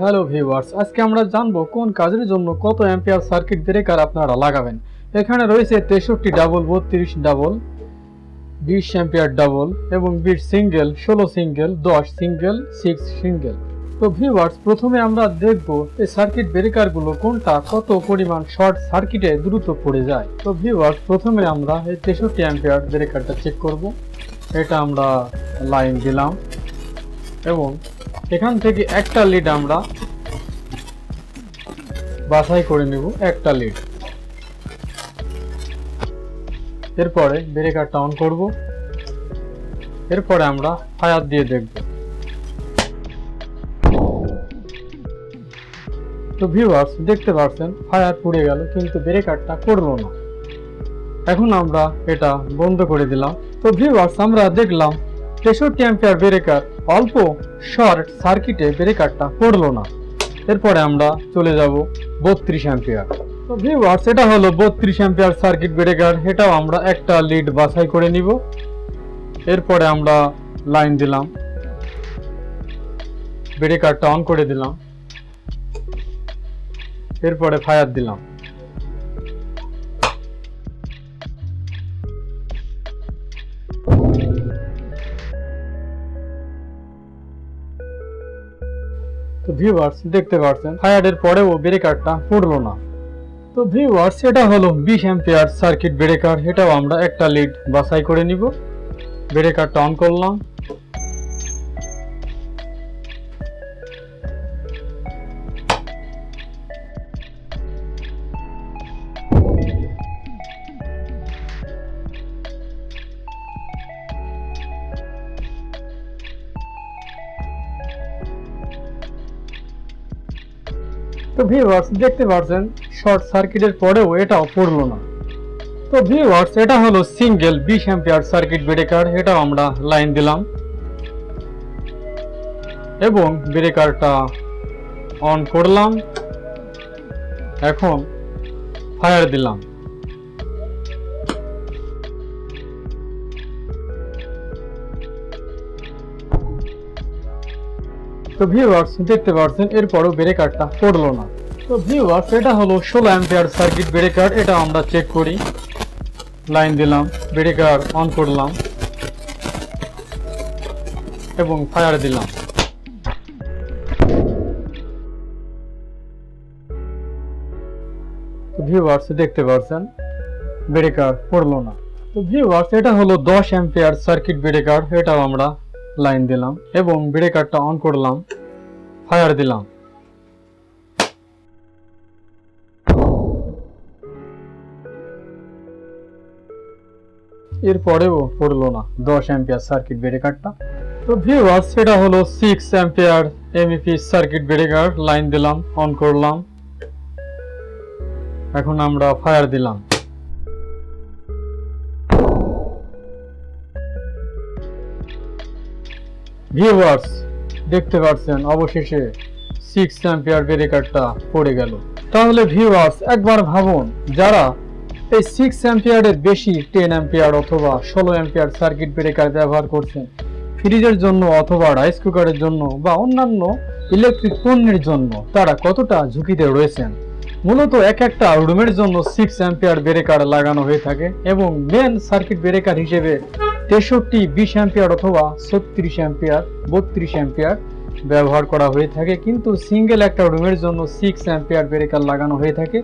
Hello viewers আজকে আমরা জানব কোন কাজের জন্য কত অ্যাম্পিয়ার সার্কিট ব্রেকার আপনারা লাগাবেন। এখানে রয়েছে তেষট্টি ডাবল বত্রিশ ডাবল বিশ অ্যাম্পিয়ার ডাবল এবং বিশ সিঙ্গেল ষোলো সিঙ্গেল দশ সিঙ্গেল সিক্স সিঙ্গেল তো ভিউয়ার্স প্রথমে আমরা দেখব এই সার্কিট ব্রেকারগুলো কোনটা কত পরিমাণ শর্ট সার্কিটে দ্রুত পড়ে যায়। তো ভিউয়ার্স প্রথমে আমরা এই তেষট্টি অ্যাম্পিয়ার ব্রেকারটা চেক করব। এটা আমরা লাইন দিলাম। এবং এখান থেকে একটা লিড আমরা বাছাই করে নেব একটা লিড এরপরে ব্রেকারটা অন করব। এরপরে আমরা ফায়ার দিয়ে দেখব। তো ভিউয়ার্স দেখতে পাচ্ছেন ফায়ার পুড়ে গেল, কিন্তু ব্রেকারটা করল না। এখন আমরা এটা বন্ধ করে দিলাম। তো ভিউয়ার্স আমরা দেখলাম তেষট্টি অ্যাম্পিয়ার ব্রেকার অল্প শর্ট সার্কিটে ব্রেকারটা পড়ল না। এরপরে আমরা চলে যাব বত্রিশ অ্যাম্পিয়ার তো ভিউয়ার্স এটা হলো বত্রিশ অ্যাম্পিয়ার সার্কিট ব্রেকার এটাও আমরা একটা লিড বাছাই করে নিব। এরপরে আমরা লাইন দিলাম। ব্রেকারটা অন করে দিলাম। এরপরে ফায়ার দিলাম। তো ভিউয়ার্স দেখতে পাচ্ছেন ফায়ারের পরেও ব্রেকারটা পড়ল না। তো ভিউয়ার্স এটা হলো বিশ অ্যাম্পিয়ার সার্কিট ব্রেকার এটাও আমরা একটা লিড বাছাই করে নিব। ব্রেকারটা অন করলাম। তো ভিউয়ার্স দেখতে পাচ্ছেন শর্ট সার্কিটের পরেও এটাও পড়ল না। তো ভিউয়ার্স এটা হলো সিঙ্গেল বিশ অ্যাম্পিয়ার সার্কিট ব্রেকার এটাও আমরা লাইন দিলাম। এবং ব্রেকারটা অন করলাম। এখন ফায়ার দিলাম। তো ভিউয়ার্স দেখতে পাচ্ছেন এরপরও ব্রেকারটা পড়ল না। তো ভিউয়ার্স এটা হলো ষোলো অ্যাম্পিয়ার সার্কিট ব্রেকার এটা আমরা চেক করি। লাইন দিলাম ব্রেকার অন করলাম। এবং ফায়ার দিলাম। ভিউয়ার্স দেখতে পাচ্ছেন ব্রেকার পড়ল না। তো ভিউয়ার্স এটা হলো দশ অ্যাম্পিয়ার সার্কিট ব্রেকার এটাও আমরা লাইন দিলাম এবং ব্রেকারটা অন করলাম, ফায়ার দিলাম। এরপরেও পড়ল না দশ অ্যাম্পিয়ার সার্কিট ব্রেকারটা। তো ভিউয়ার্স সেটা হলো six ampere MEP circuit breaker line দিলাম অন করলাম। এখন আমরা ফায়ার দিলাম। ভিউয়ার্স দেখতে পাচ্ছেন, অবশেষে সিক্স অ্যাম্পিয়ার ব্রেকারটা পড়ে গেল। তাহলে ভিউয়ার্স একবার ভাবুন, যারা এই সিক্স অ্যাম্পিয়ারের বেশি টেন অ্যাম্পিয়ার অথবা ষোলো অ্যাম্পিয়ার সার্কিট ব্রেকার ব্যবহার করছেন ফ্রিজের জন্য অথবা রাইস কুকারের জন্য বা অন্যান্য ইলেকট্রিক পণ্যের জন্য তারা কতটা ঝুঁকিতে রয়েছেন? মূলত এক একটা রুমের জন্য সিক্স অ্যাম্পিয়ার ব্রেকার লাগানো হয়ে থাকে এবং মেন সার্কিট ব্রেকার হিসেবে তেষট্টি বিশ অ্যাম্পিয়ার অথবা ছত্রিশ অ্যাম্পিয়ার, বত্রিশ অ্যাম্পিয়ার ব্যবহার করা হয়ে থাকে। কিন্তু সিঙ্গেল একটা রুমের জন্য সিক্স অ্যাম্পিয়ার ব্রেকার লাগানো হয়ে থাকে।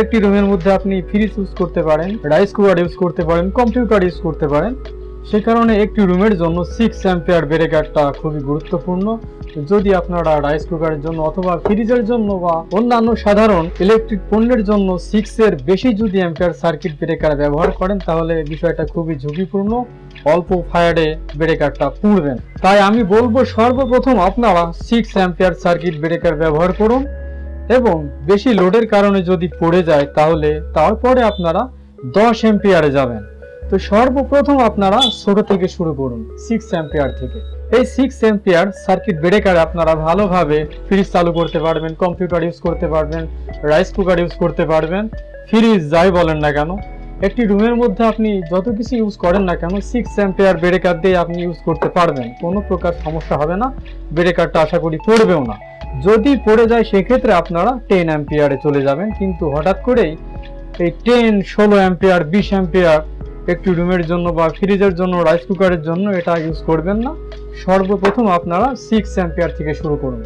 একটি রুমের মধ্যে আপনি ফ্রিজ ইউজ করতে পারেন রাইস কুকার ইউজ করতে পারেন কম্পিউটার ইউজ করতে পারেন। সে কারণে একটি রুমের জন্য সিক্স অ্যাম্পিয়ার ব্রেকারটা খুবই গুরুত্বপূর্ণ। যদি আপনারা রাইস কুকারের জন্য অথবা ফ্রিজের জন্য বা অন্যান্য সাধারণ ইলেকট্রিক পণ্যের জন্য সিক্স এর বেশি যদি অ্যাম্পিয়ার সার্কিট ব্রেকার ব্যবহার করেন, তাহলে বিষয়টা খুবই ঝুঁকিপূর্ণ। অল্প ফায়ারে ব্রেকারটা পুড়বেন। তাই আমি বলব সর্বপ্রথম আপনারা সিক্স অ্যাম্পিয়ার সার্কিট ব্রেকার ব্যবহার করুন এবং বেশি লোডের কারণে যদি পড়ে যায়, তাহলে তারপরে আপনারা দশ অ্যাম্পিয়ারে যাবেন। তো সর্বপ্রথম আপনারা ছোট থেকে শুরু করুন সিক্স অ্যাম্পিয়ার থেকে। এই সিক্স এম্পিয়ার সার্কিট ব্রেকার আপনারা ভালোভাবে ফ্রিজ চালু করতে পারবেন কম্পিউটার ইউজ করতে পারবেন রাইস কুকার ইউজ করতে পারবেন ফ্রিজ যাই বলেন না কেন, একটি রুমের মধ্যে আপনি যত কিছু ইউজ করেন না কেন সিক্স অ্যাম্পিয়ার ব্রেকার দিয়ে আপনি ইউজ করতে পারবেন। কোনো প্রকার সমস্যা হবে না ব্রেকারটা আশা করি পড়বেও না। যদি পড়ে যায়, সেক্ষেত্রে আপনারা টেন অ্যাম্পিয়ারে চলে যাবেন, কিন্তু হঠাৎ করেই এই টেন ষোলো অ্যাম্পিয়ার বিশ অ্যাম্পিয়ার একটি রুমের জন্য বা ফ্রিজের জন্য, রাইস কুকারের জন্য এটা ইউজ করবেন না। সর্বপ্রথম আপনারা সিক্স অ্যাম্পিয়ার থেকে শুরু করুন।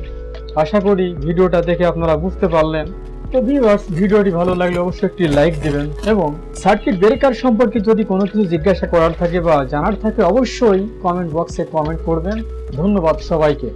আশা করি ভিডিওটা দেখে আপনারা বুঝতে পারলেন। তো ভিউয়ার্স ভিডিওটি ভালো লাগলে অবশ্যই একটি লাইক দেবেন এবং সার্কিট ব্রেকার সম্পর্কে যদি কোনো কিছু জিজ্ঞাসা করার থাকে বা জানার থাকে, অবশ্যই কমেন্ট বক্সে কমেন্ট করবেন। ধন্যবাদ সবাইকে।